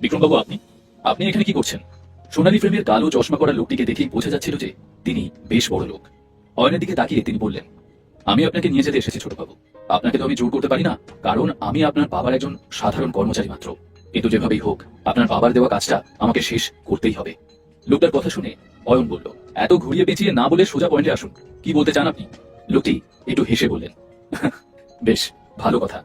বিক্রমবাবু, আপনি? আপনি এখানে কি করছেন? সোনালী ফ্রেমের কালো চশমা করা লোকটিকে দেখেই বোঝা যাচ্ছিল যে তিনি বেশ বড় লোক। অয়নের দিকে তাকিয়ে তিনি বললেন, আমি আপনাকে নিয়ে যেতে এসেছি, ছোটবাবু। আপনাকে তো আমি জোর করতে পারি না, কারণ আমি আপনার বাবার একজন সাধারণ কর্মচারী মাত্র। কিন্তু যেভাবেই হোক, আপনার বাবার দেওয়া কাজটা আমাকে শেষ করতেই হবে। লোকটার কথা শুনে অয়ন বলল, এত ঘুরিয়ে পেঁচিয়ে না বলে সোজা পয়েন্টে আসুন। কি বলতে চান আপনি? লোকটি একটু হেসে বললেন, বেশ, ভালো কথা।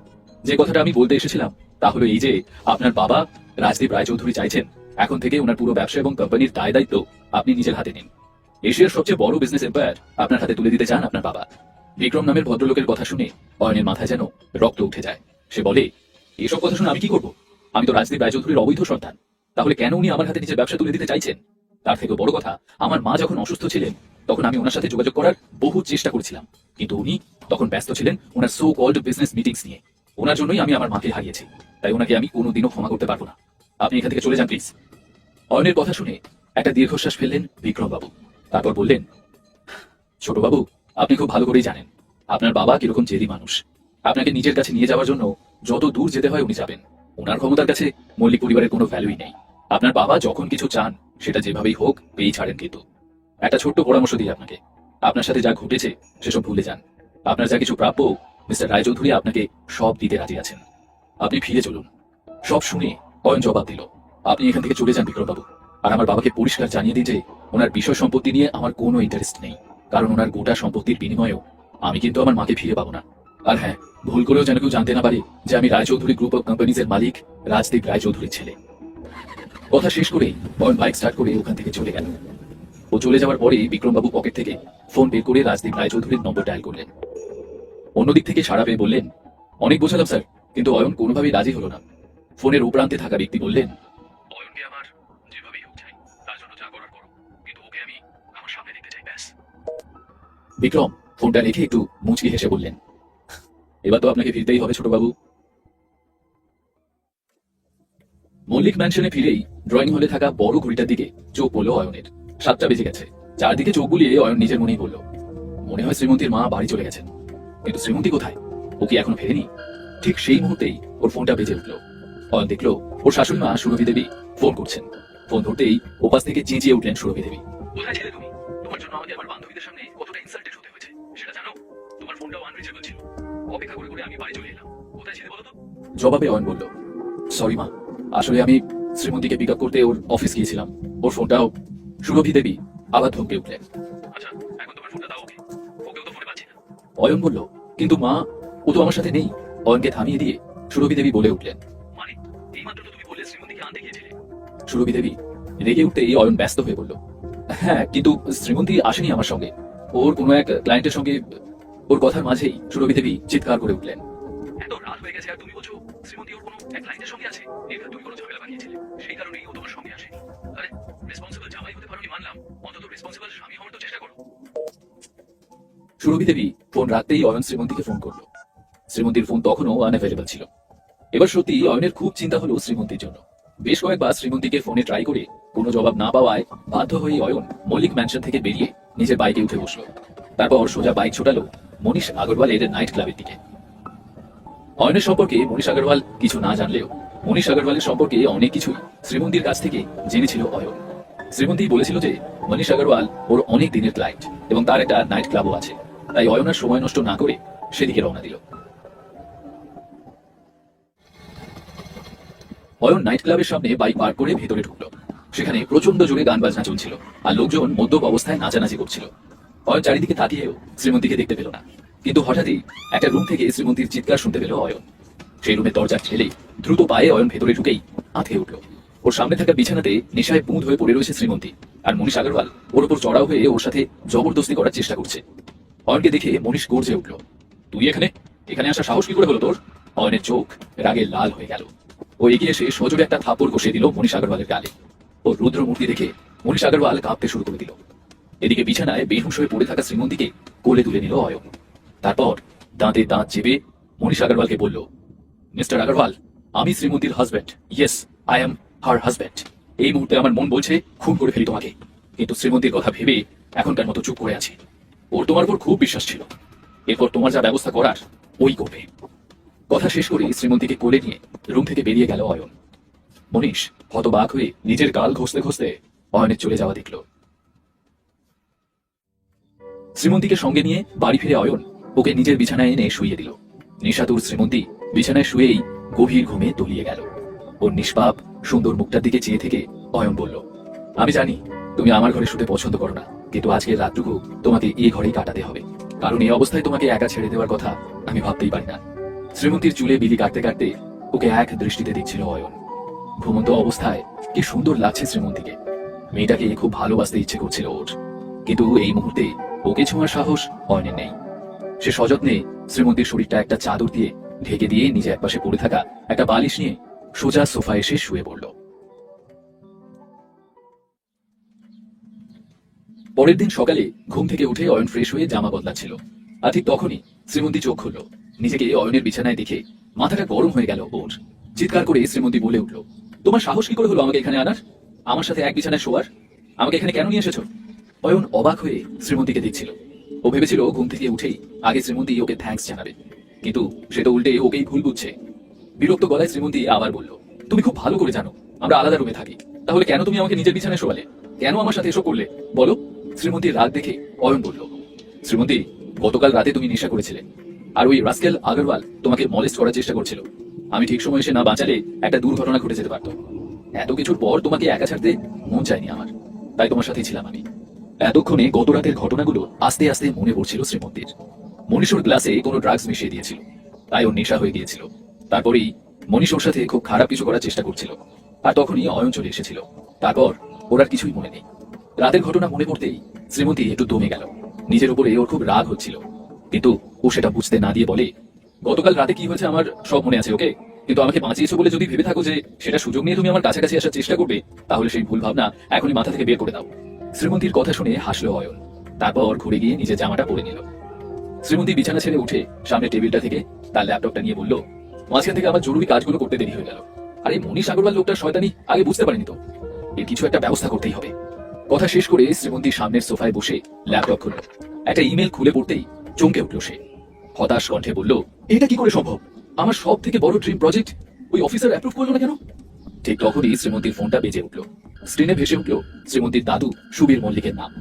যে কথাটা আমি বলতে এসেছিলাম, তা হলো এই যে আপনার বাবা রাজদীপ রায়চৌধুরী চাইছেন। এখন থেকে ওনার পুরো ব্যবসা এবং কোম্পানির দায় দায়িত্ব আপনি নিজের হাতে নিন। এশিয়ার সবচেয়ে বড় বিজনেস এম্পায়ার আপনার হাতে তুলে দিতে চান আপনার বাবা। বিক্রম নামের ভদ্রলোকের কথা শুনে অয়নের মাথায় যেন রক্ত উঠে যায়। সে বলে, এসব কথা শুনে আমি কি করব? আমি তো রাজদীপ রায়চৌধুরীর অবৈধ সন্তান। তাহলে কেন উনি আমার হাতে নিজের ব্যবসা তুলে দিতে চাইছেন? তার থেকে বড় কথা, আমার মা যখন অসুস্থ ছিলেন, তখন আমি ওনার সাথে যোগাযোগ করার বহু চেষ্টা করেছিলাম। কিন্তু উনি তখন ব্যস্ত ছিলেন ওনার সো কল্ড বিজনেস মিটিংস নিয়ে। ওনার জন্যই আমি আমার মাকে হারিয়েছি। তাই ওনাকে আমি কোনোদিনও ক্ষমা করতে পারব না। আপনি এখান থেকে চলে যান, প্লিজ। অয়নের কথা শুনে একটা দীর্ঘশ্বাস ফেললেন বিক্রমবাবু। তারপর বললেন, ছোটবাবু, আপনি খুব ভালো করেই জানেন, আপনার বাবা কীরকম জেদি মানুষ। আপনাকে নিজের কাছে নিয়ে যাওয়ার জন্য যত দূর যেতে হয় উনি যাবেন। ওনার ক্ষমতার কাছে মল্লিক পরিবারের কোনো ভ্যালুই নেই। আপনার বাবা যখন কিছু চান, সেটা যেভাবেই হোক, পেয়েই ছাড়েন কিন্তু। একটা ছোট্ট পরামর্শ দিই আপনাকে। আপনার সাথে যা ঘটেছে, সেসব ভুলে যান। আপনার যা কিছু প্রাপ্য, মিস্টার রায়চৌধুরী আপনাকে সব দিতে রাজি আছেন। আপনি ফিরে চলুন। সব শুনে অয়ন জবাব দিল, আপনি এখান থেকে চলে যান বিক্রমবাবু। আর আমার বাবাকে পরিষ্কার জানিয়ে দিন যে, ওনার বিষয় সম্পত্তি নিয়ে আমার কোনো ইন্টারেস্ট নেই। কারণ ওনার গোটা সম্পত্তির বিনিময়েও আমি কিন্তু আমার মাকে ফিরে পাবো না। আর হ্যাঁ ভুল করেও যেন কেউ জানতে না পারে যে আমি রায়চৌধুরী গ্রুপ অফ কোম্পানিজের মালিক, রাজদীপ রায়চৌধুরীর ছেলে। কথা শেষ করে অয়ন বাইক স্টার্ট করে ওখান থেকে চলে গেল। ও চলে যাওয়ার পরে বিক্রমবাবু পকেট থেকে ফোন বের করে রাজদীপ রায়চৌধুরীর নম্বর ডায়াল করলেন। অন্যদিক থেকে সাড়া পেয়ে বললেন, অনেক বোঝালাম স্যার কিন্তু অয়ন কোনোভাবেই রাজি হলো না। ফোনের উপরান্তে থাকা ব্যক্তি বললেন অয়নকে আমার যেভাবেই হোক চাই তার জন্য যা করার করো। কিন্তু ওকে আমি আমার সামনে দেখতে চাই ব্যাস। বিক্রম ফোনটা রেখে একটু মুচকি হেসে বললেন এবার তো আপনাকে ফিরতেই হবে ছোটবাবু। মল্লিক ম্যানশনে ফিরেই ড্রয়িং হলে থাকা বড় ঘড়িটার দিকে চোখ পড়ল অয়নের। সাতটা বেজে গেছে। চারদিকে চোখ বুলিয়ে অয়ন নিজের মনেই বলল মনে হয় শ্রীমন্তীর মা বাড়ি চলে গেছেন। কিন্তু শ্রীমন্তী কোথায়? ও কি এখনও ফেরেনি? ঠিক সেই মুহূর্তেই ওর ফোনটা বেজে উঠল। অয়ন দেখল ওর শাশুড়ি মা সুরভি দেবী ফোন করছেন। ফোন ধরতেই ওপাশ থেকে চেঁচিয়ে উঠলেন সুরভি দেবী। কোথায় ছিলে তুমি? তোমার জন্য আমাকে আমার বান্ধবীদের সামনে কতটা ইনসাল্টেড হতে হয়েছে সেটা জানো? তোমার ফোনটাও আনরিচেবল ছিল। অপেক্ষা করে করে আমি বাড়ি চলে এলাম। কোথায় ছিলে বলো তো? জবাবে অয়ন বলল সরি মা আসলে আমি শ্রীমন্তীকে পিক আপ করতে ওর অফিস গিয়েছিলাম। ওর ফোনটাও সুরভি দেবী আবার ধমকে উঠলেন। আচ্ছা এখন তোমার ফোনটা দাও ওকে। ওকেও তো ফোনে পাচ্ছি না। অয়ন বলল কিন্তু মা ও তো আমার সাথে নেই। অয়নকে থামিয়ে দিয়ে সুরভি দেবী বলে উঠলেন। মানে এইমাত্র তুমি বললে শ্রীমন্তীকে আনতে গিয়েছিলে সুরভি দেবী রেগে উঠতে এই অয়ন ব্যস্ত হয়ে বলল হ্যাঁ কিন্তু শ্রীমন্তী আসেনি আমার সঙ্গে। ওর কোনো এক ক্লায়েন্টের সঙ্গে ওর কথার মাঝেই সুরভি দেবী চিৎকার করে উঠলেন। এত রাত হয়ে গেছে আর তুমি বলছো শ্রীমন্তী ওর কোনো এক ক্লায়েন্টের সঙ্গে আছে? এবার তুমি কোনো ঝামেলা বানিয়েছিলে। সেই কারণেই ও তোমার সঙ্গে আসেনি। আরে রেসপন্সিবল জামাই হতে পারোনি মানলাম। অন্তত রেসপন্সিবল স্বামী হওয়ার তো চেষ্টা করো। সুরভি দেবী ফোন রাখতেই অয়ন শ্রীমন্তীকে ফোন করল। শ্রীমন্তীর ফোন তখনও আনঅ্যাভেলেবল ছিল। এবার সত্যি অয়নের খুব চিন্তা হলো শ্রীমন্তীর জন্য। বেশ কয়েকবার শ্রীমন্তীকে ফোনে ট্রাই করে কোনো জবাব না পাওয়ায় বাধ্য হয়ে অয়ন মল্লিক ম্যানশন থেকে বেরিয়ে নিজের বাইকে উঠে বসল। তারপর সোজা বাইক ছোটালো মনীষ আগরওয়ালের নাইট ক্লাবের দিকে। অয়নের সম্পর্কে মনীষ আগরওয়াল কিছু না জানলেও মনীষ আগরওয়ালের সম্পর্কে অনেক কিছুই শ্রীমন্তীর কাছ থেকে জেনেছিল অয়ন। শ্রীমন্তী বলেছিল যে মনীষ আগরওয়াল ওর অনেক দিনের ক্লায়েন্ট এবং তার একটা নাইট ক্লাবও আছে। তাই অয়ন আর সময় নষ্ট না করে সেদিকে রওনা দিল। অয়ন নাইট ক্লাবের সামনে বাইক পার্ক করে ভেতরে ঢুকলো। সেখানে প্রচণ্ড জোরে গান বাজনা চলছিল আর লোকজন মদ্যপ অবস্থায় নাচানাচি করছিল। অয়ন চারিদিকে তাকিয়েও শ্রীমন্তীকে দেখতে পেল না। কিন্তু হঠাৎই একটা রুম থেকে শ্রীমন্তীর চিৎকার শুনতে পেল অয়ন সেই রুমের দরজা ঠেলে দ্রুত পায়ে অয়ন ভেতরে ঢুকেই আঁতকে উঠল। ওর সামনে থাকা বিছানাতে নেশায় বুঁদ হয়ে পড়ে রয়েছে শ্রীমন্তী আর মনীষ আগরওয়াল ওর উপর চড়াও হয়ে ওর সাথে জবরদস্তি করার চেষ্টা করছে। অয়নকে দেখে মনীষ গর্জে উঠল, তুই এখানে? এখানে আসা সাহস কি করে হলো তোর? অয়নের চোখ রাগে লাল হয়ে গেল। ও এগিয়ে এসে সজোরে একটা থাপড় কষিয়ে দিল মনীষ আগরওয়ালের গালে। ও রুদ্র মূর্তি দেখে মনীষ আগরওয়াল কাঁপতে শুরু করে দিল। এদিকে বিছানায় বেহুশ হয়ে পড়ে থাকা শ্রীমন্তীকে কোলে তুলে নিল অয়ন। তারপর দাঁতে দাঁত চেপে মনীষ আগরওয়ালকে বলল, মিস্টার আগরওয়াল, আমি শ্রীমন্তীর husband yes I am her husband এই মুহূর্তে আমার মন বলছে, খুন করে ফেলি তোমাকে। কিন্তু শ্রীমন্তীর কথা ভেবে এখনকার মতো চুপ করে আছি। ওর তোমার উপর খুব বিশ্বাস ছিল। এরপর তোমার যা ব্যবস্থা করার, ওই করবে। কথা শেষ করে শ্রীমন্তীকে কোলে নিয়ে রুম থেকে বেরিয়ে গেল অয়ন। মনীষ হতবাক হয়ে নিজের গাল ঘষতে ঘষতে অয়নের চলে যাওয়া দেখল। শ্রীমন্তীকে সঙ্গে নিয়ে বাড়ি ফিরে অয়ন ওকে নিজের বিছানায় এনে শুইয়ে দিল। নিশাতুর শ্রীমন্তী বিছানায় শুয়েই গভীর ঘুমে তলিয়ে গেল। ওর নিষ্পাপ, সুন্দর মুখটার দিকে চেয়ে থেকে অয়ন বলল, আমি জানি তুমি আমার ঘরে শুতে পছন্দ করো না, কিন্তু আজকের রাতটুকু তোমাকে এ ঘরেই কাটাতে হবে। কারণ এই অবস্থায় তোমাকে একা ছেড়ে দেওয়ার কথা আমি ভাবতেই পারি না। শ্রীমন্তীর চুলে বিলি কাটতে কাটতে ওকে এক দৃষ্টিতে দেখছিল অয়ন। ঘুমন্ত অবস্থায় কি সুন্দর লাগছে শ্রীমন্তীকে। মেয়েটাকে খুব ভালোবাসতে ইচ্ছে করছিল ওর। কিন্তু এই মুহূর্তে ওকে ছোঁয়ার সাহস অয়নের নেই। সে সযত্নে শ্রীমন্তীর শরীরটা একটা চাদর দিয়ে ঢেকে দিয়ে নিজে একপাশে পড়ে থাকা একটা বালিশ নিয়ে সোজা সোফা এসে শুয়ে পড়ল। পরের দিন সকালে ঘুম থেকে উঠে অয়ন ফ্রেশ হয়ে জামা বদলাচ্ছিল। আর ঠিক তখনই শ্রীমন্তী চোখ খুলল। নিজেকে অয়নের বিছানায় দেখে মাথাটা গরম হয়ে গেল ওর। চিৎকার করে শ্রীমন্তী বলে উঠল, তোমার সাহস কি করে হলো আমাকে এখানে আনার? আমার সাথে এক বিছানায় শোয়ার? আমাকে এখানে কেন নিয়ে এসেছ? অয়ন অবাক হয়ে শ্রীমন্তীকে দেখছিল। ও ভেবেছিল ঘুম থেকে উঠেই আগে শ্রীমন্তী ওকে থ্যাঙ্কস জানাবে। কিন্তু সে তো উল্টে ওকেই ভুল বুঝছে। বিরক্ত গলায় শ্রীমন্তী আবার বলল, তুমি খুব ভালো করে জানো, আমরা আলাদা রুমে থাকি। তাহলে কেন তুমি আমাকে নিজের বিছানায় শোয়ালে? কেন আমার সাথে এসব করলে? বলো? শ্রীমন্তীর রাগ দেখে অয়ন বলল শ্রীমন্তী গতকাল রাতে তুমি নেশা করেছিলে। আর ওই রাস্কেল আগরওয়াল তোমাকে মলেস্ট করার চেষ্টা করছিল। আমি ঠিক সময় এসে না বাঁচালে একটা দুর্ঘটনা ঘটে যেতে পারতো। এত কিছুর পর তোমাকে একা ছাড়তে মন চায়নি আমার। তাই তোমার সাথেই ছিলাম আমি। এতক্ষণে গত রাতের ঘটনাগুলো আস্তে আস্তে মনে পড়ছিল শ্রীমন্তীর। মনীষর গ্লাসে কোনো ড্রাগস মিশিয়ে দিয়েছিল। তাই ওর নেশা হয়ে গিয়েছিল। তারপরেই মনীষ ওর সাথে খুব খারাপ কিছু করার চেষ্টা করছিল। আর তখনই অয়ন চলে এসেছিল। তারপর ওর আর কিছুই মনে নেই। রাতের ঘটনা মনে পড়তেই শ্রীমতী একটু দমে গেল। নিজের উপরে ওর খুব রাগ হচ্ছিল। কিন্তু ও সেটা বুঝতে না দিয়ে বলে, গতকাল রাতে কি হয়েছে আমার সব মনে আছে, ওকে? কিন্তু আমাকে বাঁচিয়েছো বলে যদি ভেবে থাকো যে সেটা সুযোগ নিয়ে তুমি আমার কাছাকাছি আসার চেষ্টা করবে, তাহলে সেই ভুল ভাবনা এখনই মাথা থেকে বের করে দাও। শ্রীমন্তীর কথা শুনে হাসলো অয়ন। তারপর ঘুরে গিয়ে নিজের জামাটা পরে নিল। শ্রীমন্তী বিছানা ছেড়ে উঠে সামনে টেবিলটা থেকে তার ল্যাপটপটা নিয়ে বলল, মাঝখান থেকে আমার জরুরি কাজগুলো করতে দেরি হয়ে গেল। আর এই মনীষ আগরওয়াল লোকটা শয়তানি আগে বুঝতে পারিনি তো? এর কিছু একটা ব্যবস্থা করতেই হবে। কথা শেষ করে শ্রীমন্তী সামনের সোফায় বসে ল্যাপটপ খুলল। একটা ইমেল খুলে পড়তেই চমকে উঠল সে। হতাশ কণ্ঠে বলল, এটা কি করে সম্ভব? আমার সব থেকে বড় ড্রিম প্রজেক্ট ওই অফিসার অ্যাপ্রুভ করল না কেন? ঠিক তখনই শ্রীমন্তীর ফোনটা বেজে উঠল। স্ক্রিনে ভেসে উঠল শ্রীমন্তীর দাদু সুবীর মল্লিকের নাম।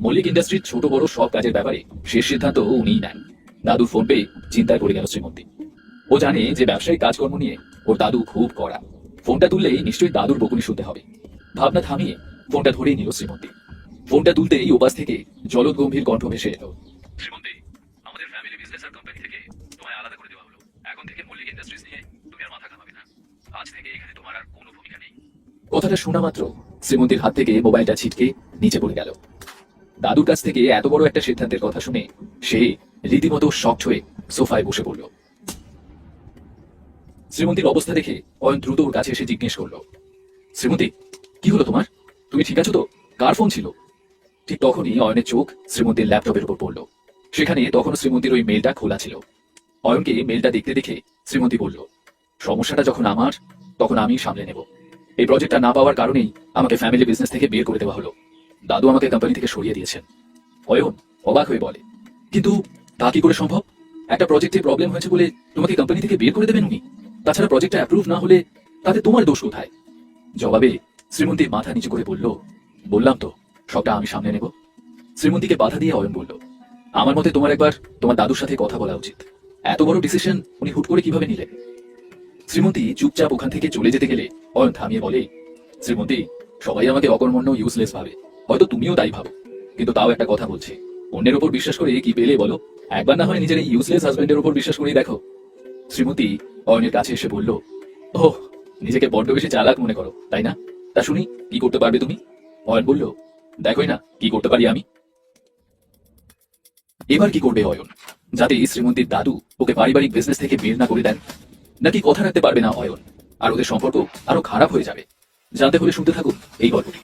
মল্লিক ইন্ডাস্ট্রির ছোট বড় সব কাজের ব্যাপারে শেষ সিদ্ধান্ত উনিই নেন। দাদুর ফোন পেয়ে চিন্তায় পড়ে গেল শ্রীমন্তী। ও জানে যে ব্যবসায়িক কাজকর্ম নিয়ে ওর দাদু খুব কড়া। ফোনটা তুললেই নিশ্চয়ই দাদুর বকুনি শুনতে হবে। ভাবনা থামিয়ে ফোনটা ধরেই নিল শ্রীমন্তী। ফোনটা তুলতেই ওপাশ থেকে জলদ গম্ভীর কণ্ঠ ভেসে এলো। শ্রীমন্তী কথাটা শোনা মাত্র। শ্রীমন্তীর হাত থেকে মোবাইলটা ছিটকে নিচে পড়ে গেল। দাদুর কাছ থেকে এত বড় একটা সিদ্ধান্তের কথা শুনে সে রীতিমতো শক্ট হয়ে সোফায় বসে পড়ল। শ্রীমন্তীর অবস্থা দেখে অয়ন দ্রুত ওর কাছে এসে জিজ্ঞেস করল শ্রীমতী কি হলো তোমার? তুমি ঠিক আছো তো? কার ফোন ছিল? ঠিক তখনই অয়নের চোখ শ্রীমন্তীর ল্যাপটপের উপর পড়ল। সেখানে তখন শ্রীমন্তীর ওই মেলটা খোলা ছিল। অয়নকে মেলটা দেখতে দেখে শ্রীমতী বলল, সমস্যাটা যখন আমার, তখন আমি সামলে নেব। এই প্রজেক্টটা না পাওয়ার কারণেই আমাকে ফ্যামিলি বিজনেস থেকে বের করে দেওয়া হলো। দাদু আমাকে কোম্পানি থেকে সরিয়ে দিয়েছেন। অয়ন অবাক হয়ে বলে, কিন্তু তা কি করে সম্ভব? একটা প্রজেক্টে প্রবলেম হয়েছে বলে তোমাকে কোম্পানি থেকে বের করে দেবেন উনি? তাছাড়া প্রজেক্টটা অ্যাপ্রুভ না হলে তাতে তোমার দোষ কোথায়? জবাবে শ্রীমন্তী মাথা নিচু করে বলল, বললাম তো, সবটা আমি সামনে নেব। শ্রীমন্তীকে বাধা দিয়ে অয়ন বলল, আমার মতে তোমার একবার তোমার দাদুর সাথে কথা বলা উচিত। এত বড় ডিসিশন উনি হুট করে কীভাবে নিলেন? শ্রীমন্তী চুপচাপ ওখান থেকে চলে যেতে গেলে অয়ন থামিয়ে বলে, শ্রীমন্তী, সবাই আমাকে অকর্মণ্য ইউজলেস ভাবে। হয়তো তুমিও তাই ভাবো। কিন্তু তাও একটা কথা বলছি। অন্যের উপর বিশ্বাস করে কি পেলে বলো? একবার না হয় নিজের এই ইউজলেস হাজবেন্ডের উপর বিশ্বাস করে দেখো। শ্রীমতী অয়নের কাছে এসে বলল ও নিজেকে বড্ড বেশি চালাক মনে করো, তাই না? তা শুনি, কি করতে পারবে তুমি? অয়ন বলল, দেখোই না, কি করতে পারি আমি? এবার কি করবে অয়ন? যাতে শ্রীমন্তীর দাদু ওকে পারিবারিক বিজনেস থেকে বের না করে দেন। নাকি কথা রাখতে পারবে না অয়ন? আর ওদের সম্পর্ক আরও খারাপ হয়ে যাবে। জানতে হলে শুনতে থাকুন এই গল্পটি।